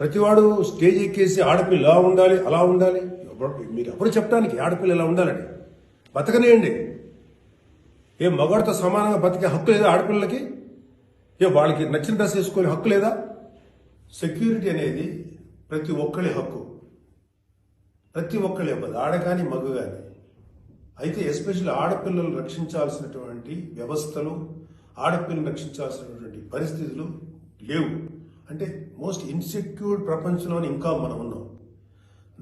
ప్రతివాడు స్టేజ్ ఎక్కేసి ఆడపిల్ల ఇలా ఉండాలి అలా ఉండాలి? మీరు ఎప్పుడు చెప్పడానికి ఆడపిల్ల ఇలా ఉండాలని? బతకనేయండి. ఏ మగవాడితో సమానంగా బతికే హక్కు లేదా ఆడపిల్లలకి? ఏ వాళ్ళకి నచ్చిన డ్రెస్ వేసుకునే హక్కు లేదా? సెక్యూరిటీ అనేది ప్రతి ఒక్కరి హక్కు. ప్రతి ఒక్కరి అవ్వదు ఆడ కానీ మగ కానీ. అయితే ఎస్పెషల్లీ ఆడపిల్లలు రక్షించాల్సినటువంటి వ్యవస్థలు ఆడపిల్లలు రక్షించాల్సినటువంటి పరిస్థితులు లేవు. అంటే మోస్ట్ ఇన్సెక్యూర్డ్ ప్రపంచంలోని ఇంకా మనం ఉన్నాం.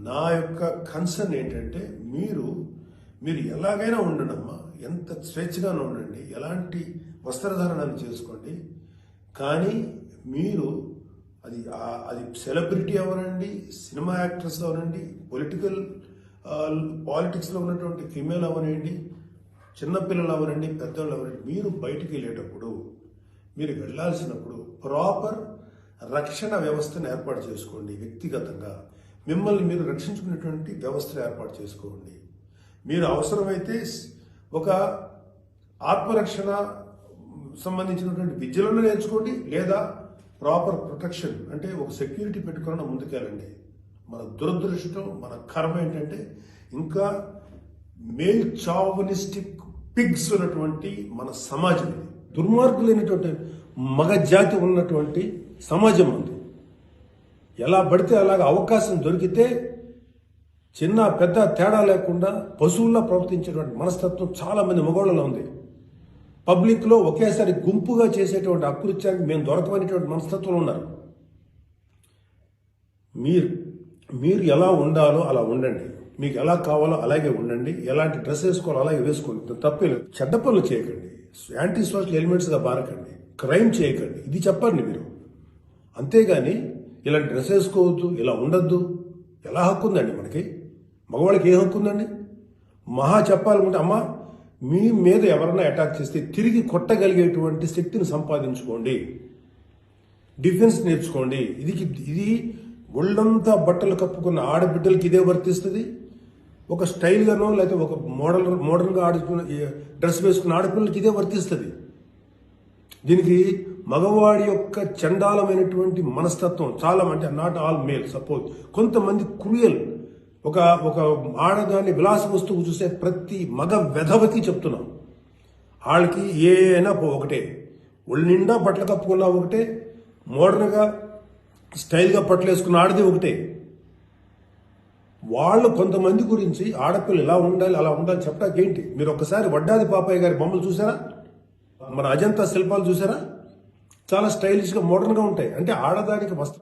నా యొక్క కన్సర్న్ ఏంటంటే మీరు మీరు ఎలాగైనా ఉండండమ్మా ఎంత స్వేచ్ఛగానే ఉండండి ఎలాంటి వస్త్రధారణను చేసుకోండి కానీ మీరు అది అది సెలబ్రిటీ అవనండి సినిమా యాక్ట్రెస్ అవనండి పొలిటికల్ పాలిటిక్స్లో ఉన్నటువంటి ఫీమేల్ అవనండి చిన్నపిల్లలు అవనండి పెద్దవాళ్ళు అవనండి మీరు బయటికి వెళ్ళేటప్పుడు మీరు వెళ్ళాల్సినప్పుడు ప్రాపర్ రక్షణ వ్యవస్థను ఏర్పాటు చేసుకోండి వ్యక్తిగతంగా. మిమ్మల్ని మీరు రక్షించుకునేటువంటి వ్యవస్థను ఏర్పాటు చేసుకోండి. మీరు అవసరమైతే ఒక ఆత్మరక్షణ సంబంధించినటువంటి విద్యలను నేర్చుకోండి లేదా ప్రాపర్ ప్రొటెక్షన్ అంటే ఒక సెక్యూరిటీ పెట్టుకున్న ముందుకెళ్ళండి. మన దురదృష్టం మన కర్మ ఏంటంటే ఇంకా మేల్ చావనిస్టిక్ పిగ్స్ ఉన్నటువంటి మన సమాజం దుర్మార్గులైనటువంటి మగ జాతి ఉన్నటువంటి సమాజం ఉంది ఎలా పడితే అలాగ అవకాశం దొరికితే చిన్న పెద్ద తేడా లేకుండా పశువుల్లో ప్రవర్తించేటువంటి మనస్తత్వం చాలామంది మగవాళ్ళలో ఉంది. పబ్లిక్లో ఒకేసారి గుంపుగా చేసేటువంటి అకృత్యానికి మేము దొరకమనేటువంటి మనస్తత్వంలో ఉన్నారు. మీరు మీరు ఎలా ఉండాలో అలా ఉండండి. మీకు ఎలా కావాలో అలాగే ఉండండి. ఎలాంటి డ్రెస్ వేసుకోవాలో అలాగే వేసుకోండి. తప్పే లేదు. చెడ్డ పనులు చేయకండి. యాంటీ సోషల్ ఎలిమెంట్స్గా బారకండి క్రైమ్ చేయకండి. ఇది చెప్పండి మీరు. అంతేగాని ఇలా డ్రెస్ వేసుకోవద్దు ఇలా ఉండొద్దు. ఎలా హక్కు ఉందండి మనకి? మగవాళ్ళకి ఏ హక్కు ఉందండి మహా చెప్పాలనుకుంటే అమ్మ మీ మీద ఎవరైనా అటాక్ చేస్తే తిరిగి కొట్టగలిగేటువంటి శక్తిని సంపాదించుకోండి. డిఫెన్స్ నేర్చుకోండి. ఇది ఇది ఒళ్ళంతా బట్టలు కప్పుకున్న ఆడబిడ్డలకి ఇదే వర్తిస్తుంది. ఒక స్టైల్గానో లేకపోతే ఒక మోడల్ మోడర్న్గా ఆడుకున్న డ్రెస్ వేసుకున్న ఆడపిల్లలకి ఇదే వర్తిస్తుంది. దీనికి మగవాడి యొక్క చండాలమైనటువంటి మనస్తత్వం చాలా అంటే నాట్ ఆల్ మేల్ సపోజ్ కొంతమంది క్రూయల్. ఒక ఒక ఆడదాన్ని విలాస వస్తువు చూసే ప్రతి మగ వెధవకి చెప్తున్నాం. వాళ్ళకి ఏ అయినా ఒకటే. ఒళ్ళు నిండా బట్టలు కప్పుకున్నా ఒకటే. మోడర్న్గా స్టైల్గా బట్టలు వేసుకున్న ఆడది ఒకటే. వాళ్ళు కొంతమంది గురించి ఆడపిల్ల ఇలా ఉండాలి అలా ఉండాలి చెప్పడానికి ఏంటి? మీరు ఒకసారి వడ్డాది పాపయ్య గారి బొమ్మలు చూసారా? మన అజంతా శిల్పాలు చూసారా? చాలా స్టైలిష్గా మోడర్న్గా ఉంటాయి. అంటే ఆడదానికి వస్త్రం